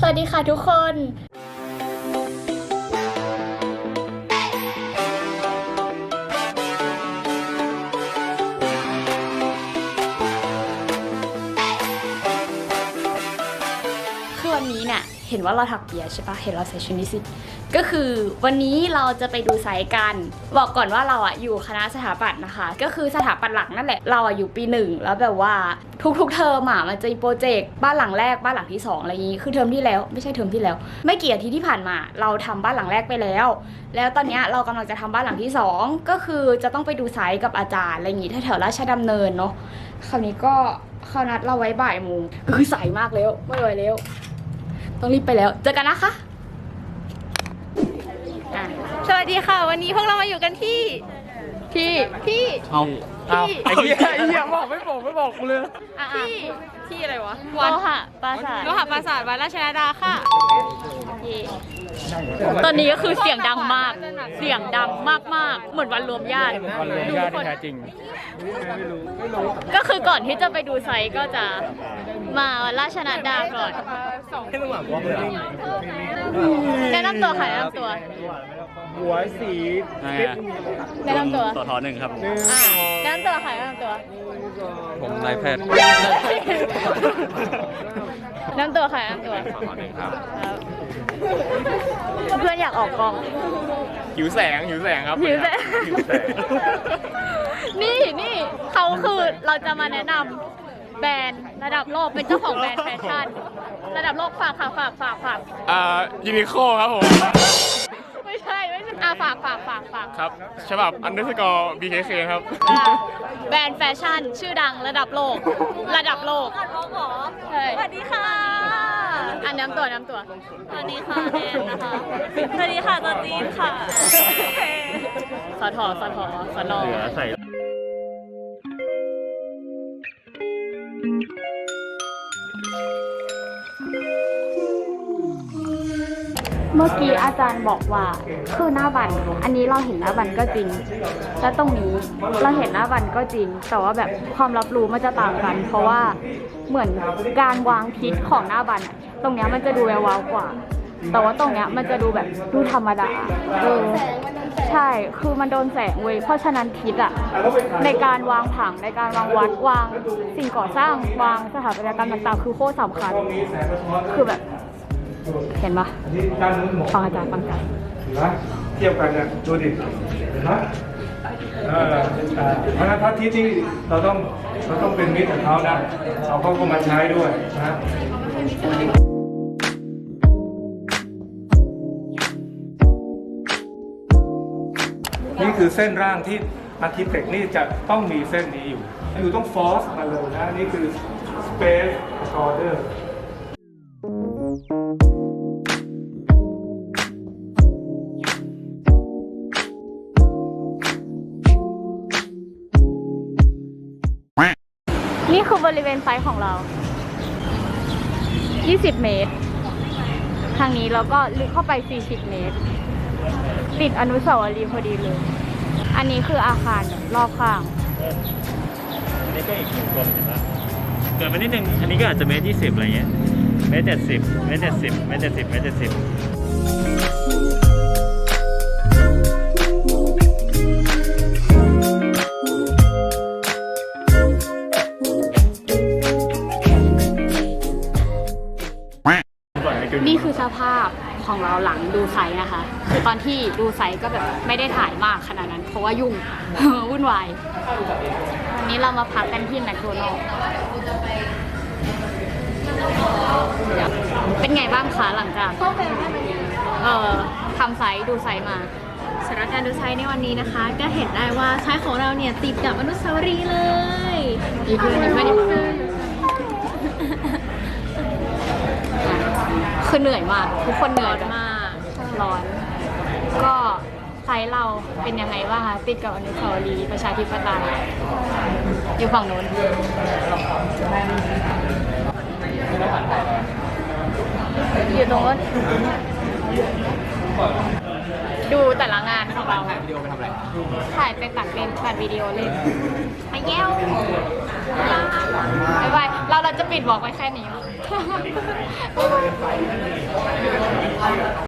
สวัสดีค่ะทุกคนคือวันนี้เนี่ยเห็นว่าเราถักเปียใช่ปะเห็นเราใส่ชุดนิสิต ก็คือวันนี้เราจะไปดูไซต์กัน บอกก่อนว่าเราอะอยู่คณะสถาปัตย์นะคะ ก็คือสถาปัตย์หลักนั่นแหละเราอะอยู่ปีหนึ่งแล้วแบบว่าทุกๆเทอมอะมันจะมีโปรเจกต์บ้านหลังแรกบ้านหลังที่สองอะไรอย่างงี้คือเทอมที่แล้วไม่ใช่เทอมที่แล้ว ไม่กี่อาทิตย์ที่ผ่านมา เราทำบ้านหลังแรกไปแล้ว แล้วตอนนี้เรากำลังจะทำบ้านหลังที่สองก็คือจะต้องไปดูไซต์กับอาจารย์อะไรอย่างงี้แถวๆราชดำเนินเนาะคราวนี้ก็เขานัดเราไว้บ่ายโมงก็คือสายมากแล้วไม่ไหวแล้ว ต้องรีบไปแล้ว เจอกันนะคะ วัสดีค่ะ วันนี้พวกเรามาอยู่กันที่พี่ที่เอาเอาที่ไอ้เหี้ยไอ้เหี้ยบอกไม่บอกไม่บอกกูเลยที่ที่อะไรวะโลหะปราสาทโลหะปราสาทวัดราชดาดาค่ะ ตอนนี้ก็คือเสียงดังมาก เสียงดังมากๆเหมือนวันรวมญาติวันรวมญาติที่แท้จริง ก็คือก่อนที่จะไปดูไซต์ก็จะมาราชนัดดาก่อนแนะนำตัวค่ะแนะนำตัว หัวสีแนะนำตัวต่อทอหนึ่งครับอ่าแนะนำตัวค่ะแนะนำตัว ผมนายแพทย์แนะนำตัวค่ะแนะนำตัวต่อทอหนึ่งครับ ครับ เพื่อนอยากออกกอง หิวแสงหิวแสงครับหิวแสง หิวแสง นี่นี่เขาคือเราจะมาแนะนำแบรนด์ระดับโลกเป็นเจ้าของแบรนด์แฟชั่น ระดับโลกฝากค่ะฝากฝากฝาก อ่ายูนิโคครับผมไม่ใช่ไม่ใช่ อะฝากฝากฝากฝากครับฉบับอันเดอร์สกอร์ BKK ครับ อะแบรนด์แฟชั่นชื่อดังระดับโลก ระดับโลกใช่ สวัสดีค่ะ อันน้ำตัวน้ำตัว สวัสดีค่ะแนนนะคะ สวัสดีค่ะตัวจีนค่ะ สทสทสน เหลือใส่ เมื่อกี้อาจารย์บอกว่าคือหน้าบันอันนี้เราเห็นหน้าบันก็จริง และตรงนี้เราเห็นหน้าบันก็จริง แต่ว่าแบบความรับรู้มันจะต่างกัน เพราะว่าเหมือนการวางพิษของหน้าบันตรงเนี้ยมันจะดูแวววาวกว่า แต่ว่าตรงเนี้ยมันจะดูแบบดูธรรมดาเออใช่ คือมันโดนแสงเว้ย เพราะฉะนั้นพิษอะในการวางผังในการวางวัดวางสิ่งก่อสร้างวางสถาปัตยกรรมต่างๆ คือโคตรสำคัญ คือแบบ เห็นปะที่ด้านนู้นหมดฟังอาจารย์ฟังอาจารย์เห็นไหมเทียบกันเนี่ยดูดิเห็นไหมเออเพราะฉะนั้นพระอาทิตย์ที่เราต้องเราต้องเป็นมิตรกับเขานะเอาเขาก็มาใช้ด้วยนะนี่คือเส้นร่างที่อาร์คิเทคนี่จะต้องมีเส้นนี้อยู่ อยู่ต้องฟอสมาเลยนะ นี่คือ space order คือบริเวณไซต์ของเรา 20 เมตร ทางนี้แล้วก็ลึกเข้าไป 40 เมตร ติดอนุสาวรีย์พอดีเลย อันนี้คืออาคารรอบข้าง อันี่ก็อีกหนึ่งคนเห็นปะเกิดมานิดนึง อันนี้ก็อาจจะเมตรยี่สิบอะไรเงี้ย เมตรเจ็ดสิบเมตรเจ็ดสิบเมตรเจ็ดสิบเมตรเจ็ดสิบ นี่คือสภาพของเราหลังดูไซต์นะคะ คือตอนที่ดูไซต์ก็แบบไม่ได้ถ่ายมากขนาดนั้น เพราะว่ายุ่ง วุ่นวายวันนี้เรามาพักกันที่แมคโดนัลด์เป็นไงบ้างคะหลังจากเอ่อทำไซต์ดูไซต์มาสำหรับการดูไซต์ในวันนี้นะคะ ก็เห็นได้ว่าไซต์ของเราเนี่ยติดกับอนุสาวรีย์เลยอีกเพื่อนอีกเพื่อน คือเหนื่อยมาก ทุกคนเหนื่อยมากร้อน ก็ไซต์เราเป็นยังไงบ้างคะติดกับอนุสาวรีย์ประชาธิปไตยอยู่ฝั่งโน้นอยู่ตรงนู้นดูแต่ละงานของเราถ่ายวิดีโอไปทำอะไรถ่ายไปตัดเล่นตัดวิดีโอเล่นไปแย้วบ๊ายบายเราเราจะปิดบอกไว้แค่นี้ Thank you.